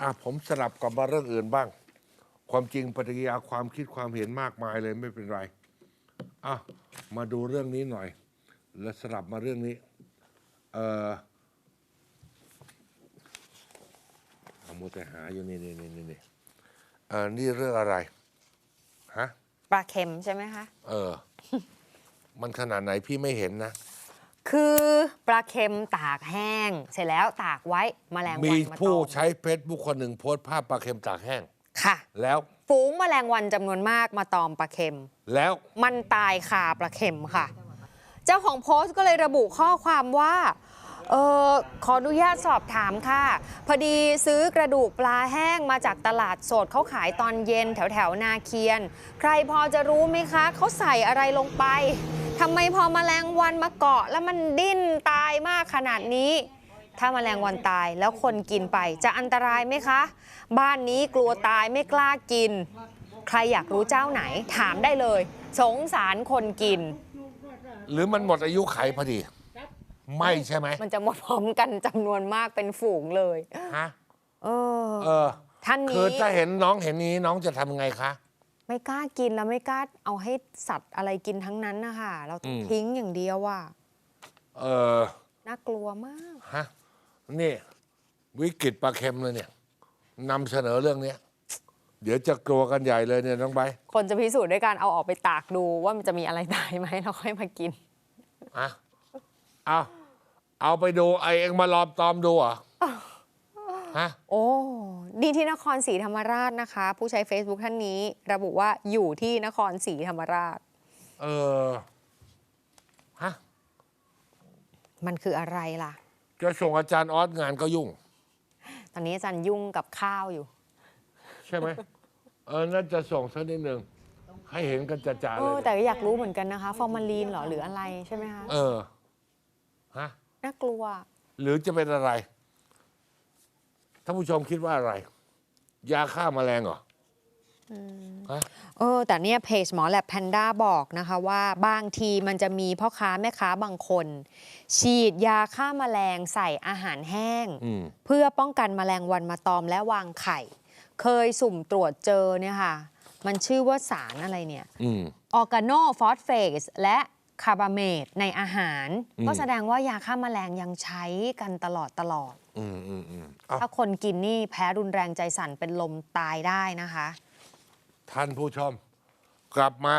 อะผมสลับกลับมาเรื่องอื่นบ้าง ความจริงปฏิกิริยาความคิดความเห็นมากมายเลยไม่เป็นไรอะมาดูเรื่องนี้หน่อย แล้วสลับมาเรื่องนี้ เออเอามัวแต่หาอยู่นี่นี่นี่นี่นี่เออนี่เรื่องอะไรฮะปลาเค็มใช่ไหมคะ เออ มันขนาดไหนพี่ไม่เห็นนะ คือปลาเค็มตากแห้ง เสร็จแล้วตากไว้แมลงมีวันมาตผู้อมใช้เฟซบุ๊กคนหนึ่งโพสต์ภาพปลาเค็มตากแห้ง ค่ะ แล้วฝูงแมลงวันจำนวนมากมาตอมปลาเค็ม แล้วมันตายคาปลาเค็มค่ะ เจ้าของโพสต์ก็เลยระบุข้อความว่าเออขออนุญาตสอบถามค่ะ พอดีซื้อกระดูกปลาแห้งมาจากตลาดสดเขาขายตอนเย็นแถวแถวๆนาเคียน ใครพอจะรู้ไหมคะ เขาใส่อะไรลงไป ทำไมพอมแมลงวันมาเกาะ แล้วมันดิ้นตายมากขนาดนี้ ถ้าแมลงวันตายแล้วคนกินไปจะอันตรายไหมคะ บ้านนี้กลัวตายไม่กล้ากิน ใครอยากรู้เจ้าไหนถามได้เลย สงสารคนกิน หรือมันหมดอายุไขพอดี ไม่ใช่ไหมมันจะหมดพร้อมกันจำนวนมากเป็นฝูงเลยฮะเออเออท่านคือนี้ถ้าเห็นน้องเห็นนี้น้องจะทำยังไงคะ ไม่กล้ากินแล้วไม่กล้าเอาให้สัตว์อะไรกินทั้งนั้นนะคะเราต้องอืมทิ้งอย่างเดียวว่ะเออน่ากลัวมากฮะนี่ วิกฤตปลาเค็มเลยเนี่ยนำเสนอเรื่องเนี้ยเดี๋ยวจะกลัวกันใหญ่เลยเนี่ยน้องใบร์ทคนจะพิสูจน์ด้วยการเอาออกไปตากดูว่ามันจะมีอะไรตายไหมแล้วค่อยมากินอะเอาเอาไปดูไอเองมาลอมตอมดูเหรอ ฮะโอ้นี่ที่นครศรีธรรมราชนะคะ ผู้ใช้ Facebook ท่านนี้ ระบุว่าอยู่ที่นครศรีธรรมราช เออฮะมันคืออะไรล่ะ จะส่งอาจารย์ออสงานก็ยุ่ง ตอนนี้อาจารย์ยุ่งกับข้าวอยู่ ใช่ไหมเออน่าจะส่งสักนิดหนึ่งให้เห็นกันจ่าๆเอเลอยแต่ก็อยากรู้เหมือนกันนะคะ ฟอร์มาลีนเหรอหรืออะไรใช่ไหมคะ เออฮะน่ากลัว หรือจะเป็นอะไร ท่านผู้ชมคิดว่าอะไร ยาฆ่าแมลงเหรออฮะ เออแต่เนี่ยเพจหมอแลบแพนด้าบอกนะคะว่าบางทีมันจะมีพ่อค้าแม่ค้าบางคน ฉีดยาฆ่าแมลงใส่อาหารแห้ง อืม เพื่อป้องกันแมลงวันมาตอมและวางไข่ เคยสุ่มตรวจเจอเนี่ยค่ะ มันชื่อว่าสารอะไรเนี่ย อืม ออร์แกโนฟอสเฟสและ คาร์บาเมตในอาหารอืมก็แสดงว่ายาฆ่าแมลงยังใช้กันตลอดตลอด อืมอืมอืมเอ้าถ้าคนกินนี่แพ้รุนแรงใจสั่นเป็นลมตายได้นะคะ ท่านผู้ชม กลับมา